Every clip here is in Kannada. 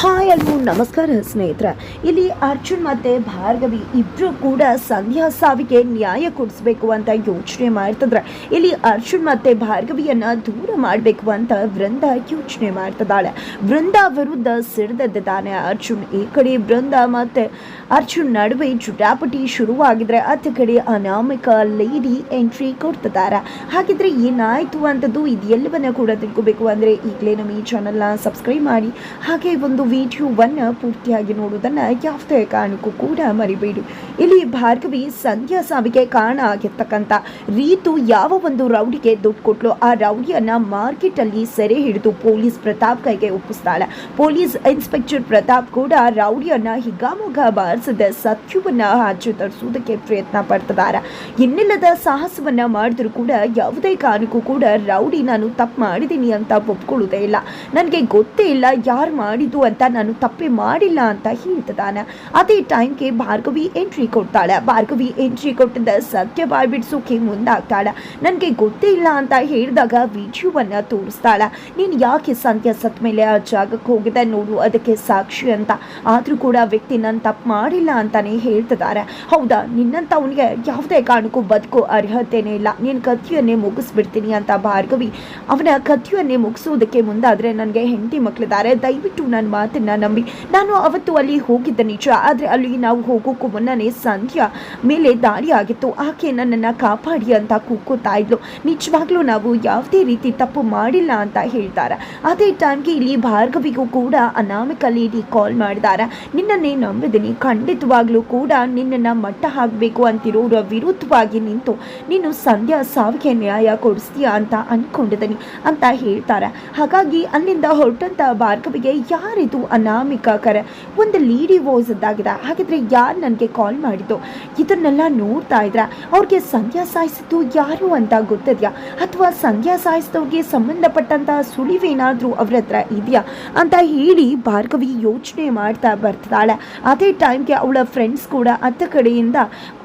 ಹಾಯ್ ಅಲ್ವು, ನಮಸ್ಕಾರ ಸ್ನೇಹಿತರೆ. ಇಲ್ಲಿ ಅರ್ಜುನ್ ಮತ್ತೆ ಭಾರ್ಗವಿ ಇಬ್ರು ಕೂಡ ಸಂಧ್ಯಾ ಸಾವಿಗೆ ನ್ಯಾಯ ಕೊಡಿಸ್ಬೇಕು ಅಂತ ಯೋಚನೆ ಮಾಡ್ತಿದ್ರೆ. ಇಲ್ಲಿ ಅರ್ಜುನ್ ಮತ್ತೆ ಭಾರ್ಗವಿಯನ್ನು ದೂರ ಮಾಡಬೇಕು ಅಂತ ವೃಂದ ಯೋಚನೆ ಮಾಡ್ತಿದ್ದಾಳೆ ವೃಂದ ವಿರುದ್ಧ ಸಿಡಿದಿದ್ದಾನೆ ಅರ್ಜುನ್. ಈ ಕಡೆ ವೃಂದ ಮತ್ತೆ ಅರ್ಜುನ್ ನಡುವೆ ಜುಟಾಪಟಿ ಶುರುವಾಗಿದ್ರೆ ಅತ್ತ ಕಡೆ ಅನಾಮಿಕ ಲೇಡಿ ಎಂಟ್ರಿ ಕೊಡ್ತಿದ್ದಾರೆ ಹಾಗಿದ್ರೆ ಏನಾಯ್ತು ಅಂತದ್ದು ಇದೆಲ್ಲವನ್ನ ಕೂಡ ತಿಳ್ಕೋಬೇಕು. ಅಂದ್ರೆ ಈಗಲೇ ನಮ್ಮ ಈ ಚಾನಲ್ನ ಸಬ್ಸ್ಕ್ರೈಬ್ ಮಾಡಿ. ಹಾಗೆ ಒಂದು ವಿಡಿಯೋವನ್ನು ಪೂರ್ತಿಯಾಗಿ ನೋಡುವುದನ್ನು ಯಾವುದೇ ಕಾರಣಕ್ಕೂ ಕೂಡ ಮರಿಬೇಡಿ. ಇಲ್ಲಿ ಭಾರ್ಗವಿ ಸಂಧ್ಯಾ ಸಾವಿಗೆ ಕಾರಣ ಆಗಿರ್ತಕ್ಕಂಥ ರೀತು ಯಾವ ಒಂದು ರೌಡಿಗೆ ದುಡ್ಡು ಕೊಟ್ಲು ಆ ರೌಡಿಯನ್ನು ಮಾರ್ಕೆಟಲ್ಲಿ ಸೆರೆ ಹಿಡಿದು ಪೊಲೀಸ್ ಪ್ರತಾಪ್ ಕೈಗೆ ಒಪ್ಪಿಸ್ತಾಳೆ. ಪೊಲೀಸ್ ಇನ್ಸ್ಪೆಕ್ಟರ್ ಪ್ರತಾಪ್ ಕೂಡ ರೌಡಿಯನ್ನು ಹಿಗ್ಗಾಮುಗ ಬಾರಿಸದ ಸತ್ಯವನ್ನು ಆಚೆ ತರಿಸುವುದಕ್ಕೆ ಪ್ರಯತ್ನ ಪಡ್ತಿದ್ದಾರೆ. ಇನ್ನಿಲ್ಲದ ಸಾಹಸವನ್ನು ಮಾಡಿದ್ರು ಕೂಡ ಯಾವುದೇ ಕಾರಣಕ್ಕೂ ಕೂಡ ರೌಡಿ ನಾನು ತಪ್ಪು ಮಾಡಿದ್ದೀನಿ ಅಂತ ಒಪ್ಕೊಳ್ಳೋದೇ ಇಲ್ಲ. ನನಗೆ ಗೊತ್ತೇ ಇಲ್ಲ ಯಾರು ಮಾಡಿದ್ದು ಅಂತ ನಾನು ತಪ್ಪೆ ಮಾಡಿಲ್ಲ ಅಂತ ಹೇಳ್ತಿದ್ದಾನೆ. ಅದೇ ಟೈಮ್ಗೆ ಭಾರ್ಗವಿ ಎಂಟ್ರಿ ಕೊಡ್ತಾಳೆ. ಭಾರ್ಗವಿ ಎಂಟ್ರಿ ಕೊಟ್ಟಿದ್ದ ಸತ್ಯ ಬಾಯ್ಬಿಡ್ಸೋಕೆ ಮುಂದಾಗ್ತಾಳೆ. ನನಗೆ ಗೊತ್ತೇ ಇಲ್ಲ ಅಂತ ಹೇಳಿದಾಗ ವಿಡಿಯೋವನ್ನು ತೋರಿಸ್ತಾಳೆ. ನೀನು ಯಾಕೆ ಸಂತ್ಯ ಸತ್ ಮೇಲೆ ಆ ಜಾಗಕ್ಕೆ ಹೋಗಿದೆ ನೋಡು, ಅದಕ್ಕೆ ಸಾಕ್ಷಿ ಅಂತ. ಆದರೂ ಕೂಡ ವ್ಯಕ್ತಿ ನಾನು ತಪ್ಪು ಮಾಡಿಲ್ಲ ಅಂತಾನೆ ಹೇಳ್ತಿದ್ದಾರೆ. ಹೌದಾ? ನಿನ್ನಂತ ಅವನಿಗೆ ಯಾವುದೇ ಕಾರಣಕ್ಕೂ ಬದುಕೋ ಅರ್ಹತೆನೇ ಇಲ್ಲ. ನೀನು ಕತ್ತಿಯನ್ನೇ ಮುಗಿಸ್ಬಿಡ್ತೀನಿ ಅಂತ ಭಾರ್ಗವಿ. ಅವನ ಕಥೆಯನ್ನೇ ಮುಗಿಸೋದಕ್ಕೆ ಮುಂದಾದರೆ ನನಗೆ ಹೆಂಡತಿ ಮಕ್ಕಳಿದ್ದಾರೆ ದಯವಿಟ್ಟು ನನ್ನ ಮಾತನ್ನ ನಂಬಿ ನಾನು ಅವತ್ತು ಅಲ್ಲಿ ಹೋಗಿದ್ದ ನಿಜ, ಆದರೆ ಅಲ್ಲಿ ನಾವು ಹೋಗೋಕ್ಕೂ ಮುನ್ನನೇ ಸಂಧ್ಯಾ ಮೇಲೆ ದಾಳಿ ಆಗಿತ್ತು ಆಕೆ ನನ್ನನ್ನು ಕಾಪಾಡಿ ಅಂತ ಕೂಕೋತಾ ಇದ್ಲು. ನಿಜವಾಗ್ಲೂ ನಾವು ಯಾವುದೇ ರೀತಿ ತಪ್ಪು ಮಾಡಿಲ್ಲ ಅಂತ ಹೇಳ್ತಾರೆ. ಅದೇ ಟೈಮ್ಗೆ ಇಲ್ಲಿ ಭಾರ್ಗವಿಗೂ ಕೂಡ ಅನಾಮಿಕ ಲೇಡಿ ಕಾಲ್ ಮಾಡಿದ್ದಾರೆ ನಿನ್ನನ್ನೇ ನಂಬಿದ್ದೀನಿ. ಖಂಡಿತವಾಗ್ಲೂ ಕೂಡ ನಿನ್ನನ್ನು ಮಟ್ಟ ಹಾಕಬೇಕು ಅಂತಿರೋರ ವಿರುದ್ಧವಾಗಿ ನಿಂತು ನೀನು ಸಂಧ್ಯಾ ಸಾವಿಗೆ ನ್ಯಾಯ ಕೊಡಿಸ್ತೀಯಾ ಅಂತ ಅಂದ್ಕೊಂಡಿದ್ದೀನಿ ಅಂತ ಹೇಳ್ತಾರೆ. ಹಾಗಾಗಿ ಅಲ್ಲಿಂದ ಹೊರಟಂತ ಭಾರ್ಗವಿಗೆ ಯಾರಿದು ಅನಾಮಿಕ ಕರೆ. ಒಂದು ಲೀಡಿ ವಾಯ್ಸ್ ಇದ್ದಾಗಿದೆ. ಹಾಗಿದ್ರೆ ಯಾರು ನನಗೆ ಕಾಲ್ ಮಾಡಿದ್ದು? ಇದನ್ನೆಲ್ಲ ನೋಡ್ತಾ ಇದ್ರೆ ಅವ್ರಿಗೆ ಸಂಧ್ಯಾ ಸಾಯಿಸಿದ್ದು ಯಾರು ಅಂತ ಗೊತ್ತಿದೆಯಾ? ಅಥವಾ ಸಂಧ್ಯಾ ಸಾಯಿಸಿದವ್ರಿಗೆ ಸಂಬಂಧಪಟ್ಟಂತಹ ಸುಳಿವೇನಾದರೂ ಅವ್ರ ಹತ್ರ ಇದೆಯಾ? ಅಂತ ಹೇಳಿ ಭಾರ್ಗವಿ ಯೋಚನೆ ಮಾಡ್ತಾ ಬರ್ತಿದ್ದಾಳೆ. ಅದೇ ಟೈಮ್ಗೆ ಅವಳ ಫ್ರೆಂಡ್ಸ್ ಕೂಡ ಅತ್ತ ಕಡೆಯಿಂದ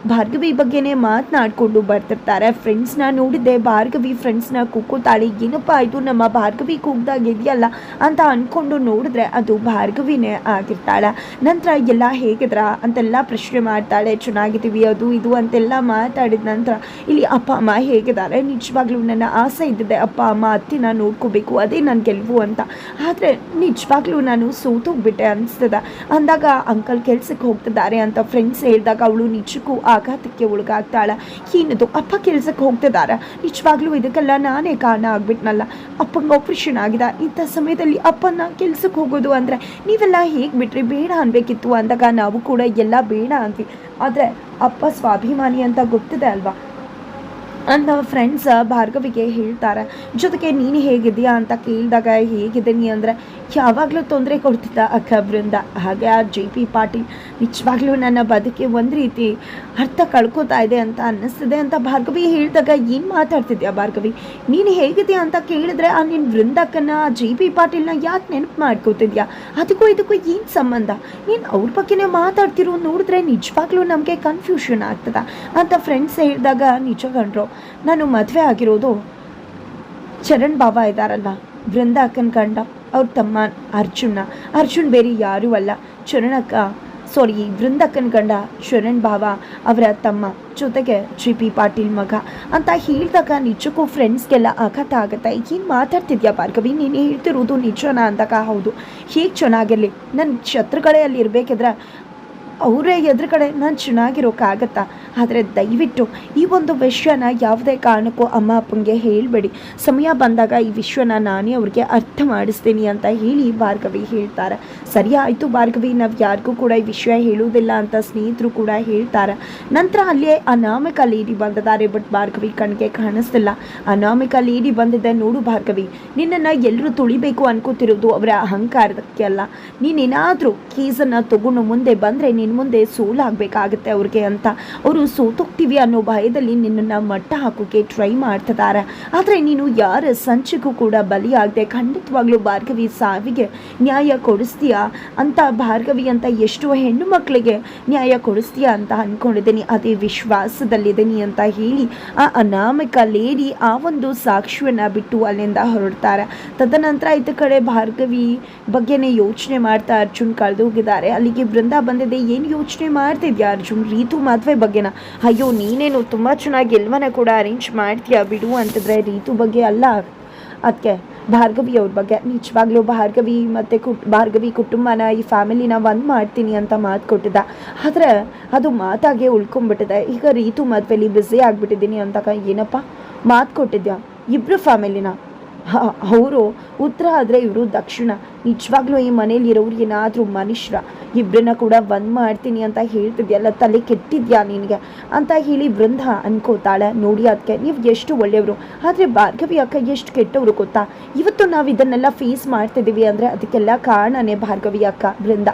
ಭಾರ್ಗವಿ ಬಗ್ಗೆನೇ ಮಾತನಾಡಿಕೊಂಡು ಬರ್ತಿರ್ತಾರೆ. ಫ್ರೆಂಡ್ಸ್ನ ನೋಡಿದ್ದೆ, ಭಾರ್ಗವಿ ಫ್ರೆಂಡ್ಸ್ನ ಕುಕ್ಕೋತಾಳೆ, ಏನಪ್ಪ ಇದು? ನಮ್ಮ ಭಾರ್ಗವಿ ಕೂಗ್ದಾಗ ಇದೆಯಲ್ಲ? ಅಂತ ಅಂದ್ಕೊಂಡು ನೋಡಿದ್ರೆ ಅದು ಭಾರ್ಗವಿನೇ ಆಗಿರ್ತಾಳೆ. ನಂತರ ಎಲ್ಲ ಹೇಗಿದ್ರ ಅಂತೆಲ್ಲ ಪ್ರಶ್ನೆ ಮಾಡ್ತಾಳೆ. ಚೆನ್ನಾಗಿದ್ದೀವಿ, ಅದು ಇದು ಅಂತೆಲ್ಲ ಮಾತಾಡಿದ ನಂತರ ಇಲ್ಲಿ ಅಪ್ಪ, ಅಮ್ಮ ಹೇಗಿದ್ದಾರೆ? ನಿಜವಾಗ್ಲೂ ನನ್ನ ಆಸೆ ಇದ್ದಿದೆ ಅಪ್ಪ, ಅಮ್ಮ, ಅತ್ತಿನ ನೋಡ್ಕೋಬೇಕು. ಅದೇ ನನ್ನ ಗೆಲುವು ಅಂತ. ಆದರೆ ನಿಜವಾಗ್ಲೂ ನಾನು ಸೋತೋಗ್ಬಿಟ್ಟೆ ಅನಿಸ್ತದೆ. ಅಂದಾಗ ಅಂಕಲ್ ಕೆಲ್ಸಕ್ಕೆ ಹೋಗ್ತಿದ್ದಾರೆ ಅಂತ ಫ್ರೆಂಡ್ಸ್ ಹೇಳಿದಾಗ ಅವಳು ನಿಜಕ್ಕೂ ಆಘಾತಕ್ಕೆ ಒಳಗಾಗ್ತಾಳೆ. ಏನದು? ಅಪ್ಪ ಕೆಲ್ಸಕ್ಕೆ ಹೋಗ್ತಿದ್ದಾರೆ ನಿಜವಾಗ್ಲೂ ಇದಕ್ಕೆಲ್ಲ ನಾನೇ ಕಾರಣ ಆಗ್ಬಿಟ್ನಲ್ಲ. ಅಪ್ಪಂಗೆ ಆಪ್ರೇಷನ್ ಆಗಿದೆ. ಇಂಥ ಸಮಯದಲ್ಲಿ ಅಪ್ಪನ ಕೆಲ್ಸಕ್ಕೆ ಹೋಗೋದು ಅಂದರೆ ನೀವೆಲ್ಲ ಹೇಗೆ ಬಿಟ್ರಿ ಬೇಡ ಅನ್ಬೇಕಿತ್ತು ಅಂದಾಗ ನಾವು ಕೂಡ ಎಲ್ಲ ಬೇಡ ಅಂದ್ವಿ. ಆದರೆ ಅಪ್ಪ ಸ್ವಾಭಿಮಾನಿ ಅಂತ ಗೊತ್ತಿದೆ ಅಲ್ವಾ? ಅಂತ ಫ್ರೆಂಡ್ಸ್ ಭಾರ್ಗವಿಗೆ ಹೇಳ್ತಾರೆ. ಜೊತೆಗೆ, ನೀನು ಹೇಗಿದೆಯಾ ಅಂತ ಕೇಳಿದಾಗ, ಹೇಗಿದ್ದೀನಿ? ಅಂದರೆ ಯಾವಾಗಲೂ ತೊಂದರೆ ಕೊಡ್ತಿದ್ದ ಅಕ್ಕ ಬೃಂದ. ಹಾಗೆ ಆ ಜೆ ಪಿ ಪಾಟೀಲ್ ನಿಜವಾಗ್ಲೂ ನನ್ನ ಬದುಕಿ ಒಂದು ರೀತಿ ಅರ್ಥ ಕಳ್ಕೊತಾ ಇದೆ ಅಂತ ಅನ್ನಿಸ್ತಿದೆ ಅಂತ ಭಾರ್ಗವಿ ಹೇಳಿದಾಗ ಏನು ಮಾತಾಡ್ತಿದ್ಯಾ ಭಾರ್ಗವಿ? ನೀನು ಹೇಗಿದೆಯಾ ಅಂತ ಕೇಳಿದ್ರೆ ಆ ನಿನ್ನ ವೃಂದಕ್ಕನ್ನ ಜೆ ಪಿ ಪಾಟೀಲ್ನ ಯಾಕೆ ನೆನಪು ಮಾಡ್ಕೋತಿದ್ಯಾ? ಅದಕ್ಕೂ ಇದಕ್ಕೂ ಏನು ಸಂಬಂಧ? ನೀನು ಅವ್ರ ಬಗ್ಗೆನೇ ಮಾತಾಡ್ತಿರೋ ನೋಡಿದ್ರೆ ನಿಜವಾಗ್ಲೂ ನಮಗೆ ಕನ್ಫ್ಯೂಷನ್ ಆಗ್ತದ ಅಂತ ಫ್ರೆಂಡ್ಸ್ ಹೇಳಿದಾಗ, ನಿಜ ಕಂಡ್ರು ನಾನು ಮದುವೆ ಆಗಿರೋದು ಚರಣ್ ಬಾಬಾ ಇದ್ದಾರಲ್ಲ ಬೃಂದ ಅಕ್ಕನ ಗಂಡ, ಅವ್ರ ತಮ್ಮ ಅರ್ಜುನ. ಅರ್ಜುನ್ ಬೇರೆ ಯಾರೂ ಅಲ್ಲ. ಚರಣಕ್ಕ ಸಾರಿ ವೃಂದಕ್ಕನ ಗಂಡ ಶರಣ್ ಭಾವ ಅವರ ತಮ್ಮ ಜೊತೆಗೆ ಜಿ ಪಿ ಪಾಟೀಲ್ ಮಗ. ಅಂತ ಹೇಳಿದಾಗ ನಿಜಕ್ಕೂ ಫ್ರೆಂಡ್ಸ್ಗೆಲ್ಲ ಆಘಾತ ಆಗುತ್ತೆ. ಏನು ಮಾತಾಡ್ತಿದ್ಯಾ ಭಾರ್ಗವಿ? ನೀನು ಹೇಳ್ತಿರೋದು ನಿಜನಾ ಅಂದಾಗ ಹೌದು. ಹೇಗೆ ಚೆನ್ನಾಗಿರಲಿ? ನನ್ನ ಶತ್ರುಗಳೇ ಅಲ್ಲಿ ಇರಬೇಕಿದ್ರೆ ಅವರೇ ಎದುರುಗಡೆ ನಾನು ಚೆನ್ನಾಗಿರೋಕ್ಕಾಗತ್ತಾ? ಆದರೆ ದಯವಿಟ್ಟು ಈ ಒಂದು ವಿಷಯನ ಯಾವುದೇ ಕಾರಣಕ್ಕೂ ಅಮ್ಮ ಅಪ್ಪಂಗೆ ಹೇಳಬೇಡಿ. ಸಮಯ ಬಂದಾಗ ಈ ವಿಷಯನ ನಾನೇ ಅವ್ರಿಗೆ ಅರ್ಥ ಮಾಡಿಸ್ತೀನಿ ಅಂತ ಹೇಳಿ ಭಾರ್ಗವಿ ಹೇಳ್ತಾರೆ. ಸರಿ ಆಯಿತು ಭಾರ್ಗವಿ, ನಾವು ಯಾರಿಗೂ ಕೂಡ ಈ ವಿಷಯ ಹೇಳುವುದಿಲ್ಲ ಅಂತ ಸ್ನೇಹಿತರು ಕೂಡ ಹೇಳ್ತಾರೆ. ನಂತರ ಅಲ್ಲೇ ಅನಾಮಿಕ ಲೇಡಿ ಬಂದಿದ್ದಾರೆ ಬಟ್ ಭಾರ್ಗವಿ ಕಣ್ಗೆ ಕಾಣಿಸ್ತಿಲ್ಲ. ಅನಾಮಿಕ ಲೇಡಿ ಬಂದಿದೆ ನೋಡು ಭಾರ್ಗವಿ, ನಿನ್ನನ್ನು ಎಲ್ಲರೂ ತುಳಿಬೇಕು ಅನ್ಕೋತಿರೋದು ಅವರ ಅಹಂಕಾರಕ್ಕೆ ಅಲ್ಲ. ನೀನೇನಾದರೂ ಕೇಸನ್ನು ತಗೊಂಡು ಮುಂದೆ ಬಂದರೆ ನಿನ್ನ ಮುಂದೆ ಸೋಲಾಗಬೇಕಾಗತ್ತೆ ಅವ್ರಿಗೆ ಅಂತ. ಅವರು ಸೋತೋಗ್ತೀವಿ ಅನ್ನೋ ಭಯದಲ್ಲಿ ನಿನ್ನನ್ನು ಮಟ್ಟ ಹಾಕೋಕೆ ಟ್ರೈ ಮಾಡ್ತಿದ್ದಾರೆ. ಆದರೆ ನೀನು ಯಾರ ಸಂಚಿಗೂ ಕೂಡ ಬಲಿಯಾಗದೆ ಖಂಡಿತವಾಗ್ಲೂ ಭಾರ್ಗವಿ ಸಾವಿಗೆ ನ್ಯಾಯ ಕೊಡಿಸ್ತೀಯಾ? ಅಂತ ಭಾರ್ಗವಿ ಅಂತ ಎಷ್ಟೋ ಹೆಣ್ಣು ಮಕ್ಕಳಿಗೆ ನ್ಯಾಯ ಕೊಡಿಸ್ತೀಯಾ ಅಂತ ಅಂದ್ಕೊಂಡಿದ್ದೀನಿ ಅದೇ ವಿಶ್ವಾಸದಲ್ಲಿದ್ದೀನಿ ಅಂತ ಹೇಳಿ ಆ ಅನಾಮಿಕ ಲೇಡಿ ಆ ಒಂದು ಸಾಕ್ಷಿಯನ್ನು ಬಿಟ್ಟು ಅಲ್ಲಿಂದ ಹೊರಡ್ತಾರೆ. ತದನಂತರ ಇತ್ತ ಕಡೆ ಭಾರ್ಗವಿ ಬಗ್ಗೆನೇ ಯೋಚನೆ ಮಾಡ್ತಾ ಅರ್ಜುನ್ ಕಳೆದೋಗಿದ್ದಾರೆ. ಅಲ್ಲಿಗೆ ಬೃಂದ ಬಂದಿದೆ. ಏನು ಯೋಚನೆ ಮಾಡ್ತಿದ್ಯಾ ಅರ್ಜುನ್? ರೀತು ಮದುವೆ ಬಗ್ಗೆನ? ಅಯ್ಯೋ, ನೀನೇನು ತುಂಬ ಚೆನ್ನಾಗಿ ಎಲ್ವನ ಕೂಡ ಅರೇಂಜ್ ಮಾಡ್ತೀಯಾ ಬಿಡು ಅಂತಂದರೆ ರೀತು ಬಗ್ಗೆ ಅಲ್ಲ. ಅದಕ್ಕೆ ಭಾರ್ಗವಿ ಅವ್ರ ಬಗ್ಗೆ. ನಿಜವಾಗ್ಲೂ ಭಾರ್ಗವಿ ಮತ್ತು ಕುಟ್, ಭಾರ್ಗವಿ ಕುಟುಂಬನ, ಈ ಫ್ಯಾಮಿಲಿನ ಒಂದು ಮಾಡ್ತೀನಿ ಅಂತ ಮಾತು ಕೊಟ್ಟಿದ್ದ. ಆದರೆ ಅದು ಮಾತಾಗೆ ಉಳ್ಕೊಂಡ್ಬಿಟ್ಟಿದೆ ಈಗ ರೀತು ಮದುವೆಲಿ ಬ್ಯುಸಿ ಆಗಿಬಿಟ್ಟಿದ್ದೀನಿ ಅಂತ ಏನಪ್ಪ? ಮಾತು ಕೊಟ್ಟಿದ್ಯಾ? ಇಬ್ಬರು ಫ್ಯಾಮಿಲಿನ ಅವರು ಉತ್ತರ ಆದರೆ ಇವರು ದಕ್ಷಿಣ. ನಿಜವಾಗ್ಲೂ ಈ ಮನೇಲಿ ಇರೋರು ಏನಾದರೂ ಮನುಷ್ಯರ ಇಬ್ಬರನ್ನ ಕೂಡ ಬಂದ್ ಮಾಡ್ತೀನಿ ಅಂತ ಹೇಳ್ತಿದ್ಯಲ್ಲ ತಲೆ ಕೆಟ್ಟಿದ್ಯಾ ನಿನಗೆ? ಅಂತ ಹೇಳಿ ವೃಂದ ಅನ್ಕೋತಾಳೆ. ನೋಡಿ ಅದಕ್ಕೆ ನೀವು ಎಷ್ಟು ಒಳ್ಳೆಯವರು. ಆದರೆ ಭಾರ್ಗವಿ ಅಕ್ಕ ಎಷ್ಟು ಕೆಟ್ಟವರು ಗೊತ್ತಾ? ಇವತ್ತು ನಾವು ಇದನ್ನೆಲ್ಲ ಫೇಸ್ ಮಾಡ್ತಿದ್ದೀವಿ ಅಂದರೆ ಅದಕ್ಕೆಲ್ಲ ಕಾರಣನೇ ಭಾರ್ಗವಿ ಅಕ್ಕ ಬೃಂದ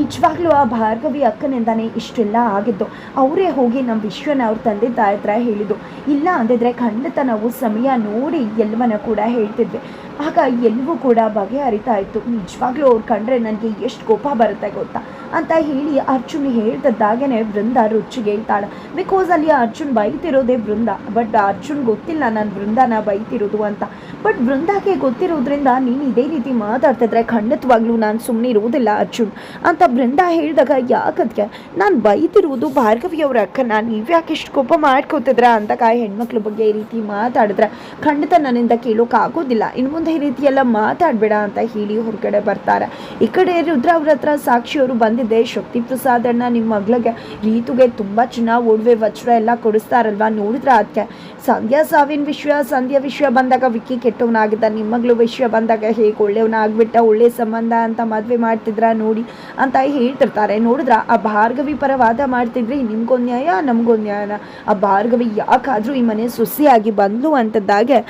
ನಿಜವಾಗ್ಲೂ ಆ ಭಾರ್ಗವಿ ಅಕ್ಕನಿಂದಾನೇ ಇಷ್ಟೆಲ್ಲ ಆಗಿದ್ದು. ಅವರೇ ಹೋಗಿ ನಮ್ಮ ವಿಶ್ವನ ಅವ್ರ ತಂದೆ ತಾಯಿ ಹತ್ರ ಹೇಳಿದ್ದು. ಇಲ್ಲ ಅಂದಿದ್ರೆ ಖಂಡಿತ ನಾವು ಸಮಯ ನೋಡಿ ಎಲ್ಲವನ್ನ ಕೂಡ ಹೇಳ್ತಿದ್ವಿ. ಆಗ ಎಲ್ಲವೂ ಕೂಡ ಬಗೆಹರಿತಾ ಇತ್ತು. ನಿಜವಾಗ್ಲೂ ಅವ್ರು ಕಂಡ್ರೆ ನನಗೆ ಎಷ್ಟು ಕೋಪ ಬರುತ್ತೆ ಗೊತ್ತಾ? ಅಂತ ಹೇಳಿ ಅರ್ಜುನ್ ಹೇಳ್ದದ್ದಾಗೇ ಬೃಂದ ರುಚಿಗೆ ಹೇಳ್ತಾಳೆ ಬಿಕಾಸ್ ಅಲ್ಲಿ ಅರ್ಜುನ್ ಬೈತಿರೋದೇ ಬೃಂದ ಬಟ್ ಅರ್ಜುನ್ ಗೊತ್ತಿಲ್ಲ ನಾನು ಬೃಂದಾನ ಬೈತಿರೋದು ಅಂತ. ಬಟ್ ಬೃಂದಾಗೆ ಗೊತ್ತಿರೋದ್ರಿಂದ ನೀನು ಇದೇ ರೀತಿ ಮಾತಾಡ್ತಿದ್ರೆ ಖಂಡಿತವಾಗ್ಲೂ ನಾನು ಸುಮ್ಮನೆ ಇರುವುದಿಲ್ಲ ಅರ್ಜುನ್ ಅಂತ ಬೃಂದ ಹೇಳಿದಾಗ, ಯಾಕದ್ಕೆ? ನಾನು ಬೈತಿರುವುದು ಭಾರ್ಗವಿ ಅಕ್ಕ ಅಕ್ಕನ. ನೀವು ಯಾಕೆ ಇಷ್ಟು ಕೋಪ ಮಾಡ್ಕೋತಿದ್ರ? ಅಂತ ಕಾಯಿ ಹೆಣ್ಮಕ್ಳ ಬಗ್ಗೆ ಈ ರೀತಿ ಮಾತಾಡಿದ್ರೆ ಖಂಡಿತ ನನ್ನಿಂದ ಕೇಳೋಕ್ಕಾಗೋದಿಲ್ಲ ಇನ್ನು ಮುಂದೆ ಈ ರೀತಿ ಎಲ್ಲ ಮಾತಾಡಬೇಡ ಅಂತ ಹೇಳಿ ಹೊರಗಡೆ ಬರ್ತಾರೆ. ಈ ಕಡೆ ರುದ್ರ ಅವ್ರ ಹತ್ರ ಸಾಕ್ಷಿಯವರು ಬಂದಿದ್ದೆ ಶಕ್ತಿ ಪ್ರಸಾದ್ ಅಣ್ಣ ನಿಮ್ಮ ಮಗ್ಳಿಗೆ ರೀತುಗೆ ತುಂಬ ಚೆನ್ನಾಗಿ ಒಡವೆ, ವಜ್ರ ಎಲ್ಲ ಕೊಡಿಸ್ತಾರಲ್ವಾ? ನೋಡಿದ್ರೆ ಅದಕ್ಕೆ ಸಂಧ್ಯಾ ಸಾವಿನ ವಿಷಯ ಸಂಧ್ಯಾ ವಿಷಯ ಬಂದಾಗ ವಿಕ್ಕಿ ಕೆಟ್ಟವನಾಗಿದ್ದ, ನಿಮ್ಮ ಮಗಳು ವಿಷಯ ಬಂದಾಗ ಹೇಗೆ ಒಳ್ಳೆಯವನಾಗ್ಬಿಟ್ಟ ಒಳ್ಳೆ ಸಂಬಂಧ ಅಂತ ಮದುವೆ ಮಾಡ್ತಿದ್ರ ನೋಡಿ ಅಂತ ಹೇಳ್ತಿರ್ತಾರೆ. ನೋಡಿದ್ರ, ಆ ಭಾರ್ಗವಿ ಪರ ವಾದ ಮಾಡ್ತಿದ್ರಿ ನಿಮ್ಗೊಂದು ನ್ಯಾಯ ನಮಗೊಂದು ನ್ಯಾಯನ. ಆ ಭಾರ್ಗವಿ ಯಾಕಾದರೂ ಈ ಮನೆ ಸೊಸೆಯಾಗಿ ಬಂದ್ಲು ಅಂತದ್ದಾಗೆ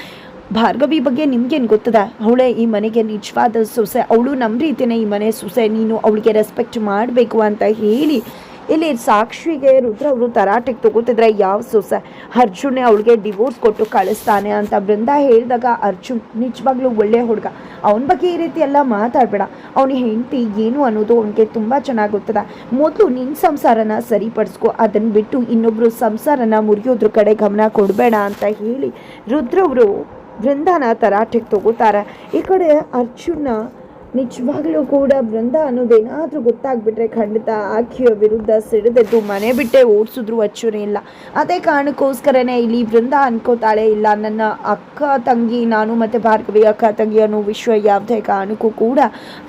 ಭಾರ್ಗವಿ ಬಗ್ಗೆ ನಿಮ್ಗೇನು ಗೊತ್ತದ? ಅವಳೇ ಈ ಮನೆಗೆ ನಿಜವಾದ ಸೊಸೆ. ಅವಳು ನಮ್ಮ ರೀತಿಯೇ ಈ ಮನೆ ಸೊಸೆ. ನೀನು ಅವಳಿಗೆ ರೆಸ್ಪೆಕ್ಟ್ ಮಾಡಬೇಕು ಅಂತ ಹೇಳಿ ಇಲ್ಲಿ ಸಾಕ್ಷಿಗೆ ರುದ್ರ ಅವರು ತರಾಟೆಗೆ ತಗೋತಿದ್ರೆ ಯಾವ ಸೊಸೆ? ಅರ್ಜುನೇ ಅವಳಿಗೆ ಡಿವೋರ್ಸ್ ಕೊಟ್ಟು ಕಳಿಸ್ತಾನೆ ಅಂತ ಬೃಂದ ಹೇಳಿದಾಗ ಅರ್ಜುನ್ ನಿಜವಾಗ್ಲೂ ಒಳ್ಳೆ ಹುಡುಗ. ಅವನ ಬಗ್ಗೆ ಈ ರೀತಿ ಎಲ್ಲ ಮಾತಾಡಬೇಡ. ಅವನ ಹೆಂಡತಿ ಏನು ಅನ್ನೋದು ಅವನಿಗೆ ತುಂಬ ಚೆನ್ನಾಗಿ ಗೊತ್ತದ. ಮೊದಲು ನಿನ್ನ ಸಂಸಾರನ ಸರಿಪಡಿಸ್ಕೊ. ಅದನ್ನು ಬಿಟ್ಟು ಇನ್ನೊಬ್ಬರು ಸಂಸಾರನ ಮುರಿಯೋದ್ರ ಕಡೆ ಗಮನ ಕೊಡಬೇಡ ಅಂತ ಹೇಳಿ ರುದ್ರವರು ಬೃಂದಾನ ತರಾಟೆಗೆ ತಗೋತಾರೆ. ಈ ಕಡೆ ಅರ್ಜುನ ನಿಜವಾಗ್ಲೂ ಕೂಡ ಬೃಂದ ಅನ್ನೋದೇನಾದರೂ ಗೊತ್ತಾಗ್ಬಿಟ್ರೆ ಖಂಡಿತ ಆಕೆಯ ವಿರುದ್ಧ ಸಿಡಿದೆದ್ದು ಮನೆ ಬಿಟ್ಟೆ ಓಡಿಸಿದ್ರು ಅಚ್ಚುರಿ ಇಲ್ಲ. ಅದೇ ಕಾರಣಕ್ಕೋಸ್ಕರನೇ ಇಲ್ಲಿ ಬೃಂದ ಅನ್ಕೋತಾಳೆ, ಇಲ್ಲ, ನನ್ನ ಅಕ್ಕ ತಂಗಿ ನಾನು ಮತ್ತು ಭಾರ್ಗವಿ ಅಕ್ಕ ತಂಗಿ ಅನ್ನೋ ವಿಶ್ವ ಯಾವುದೇ ಕಾರಣಕ್ಕೂ ಕೂಡ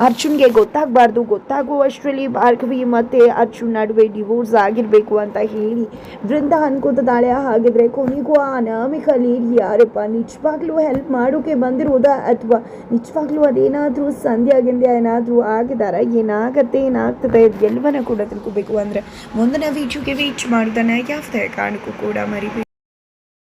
ಅರ್ಜುನ್ಗೆ ಗೊತ್ತಾಗಬಾರ್ದು. ಗೊತ್ತಾಗುವಷ್ಟರಲ್ಲಿ ಭಾರ್ಗವಿ ಮತ್ತು ಅರ್ಜುನ್ ನಡುವೆ ಡಿವೋರ್ಸ್ ಆಗಿರಬೇಕು ಅಂತ ಹೇಳಿ ಬೃಂದ ಅನ್ಕೋತಾಳೆ ಹಾಗಿದ್ರೆ ಕೊನೆಗೂ ಆ ಅನಾಮಿಕ ಲೀಡ್ ಯಾರಪ್ಪ? ನಿಜವಾಗ್ಲೂ ಹೆಲ್ಪ್ ಮಾಡೋಕೆ ಬಂದಿರೋದಾ ಅಥವಾ ನಿಜವಾಗ್ಲೂ ಅದೇನಾದರೂ ಸಂಧ್ಯಾ ಗಿಂದ್ಯ ಏನಾದರೂ ಆಗಿದಾರ? ಏನಾಗತ್ತೆ, ಏನಾಗ್ತದೆ ಎಲ್ಲವನ್ನ ಕೂಡ ತಿಳ್ಕೊಬೇಕು. ಅಂದರೆ ಮುಂದಿನ ವೀಡಿಯೋಗೆ ವೀಚ್ ಮಾಡ್ತಾನೆ ಯಾವುದೇ ಕಾರಣಕ್ಕೂ ಕೂಡ ಮರಿಬೇಡಿ.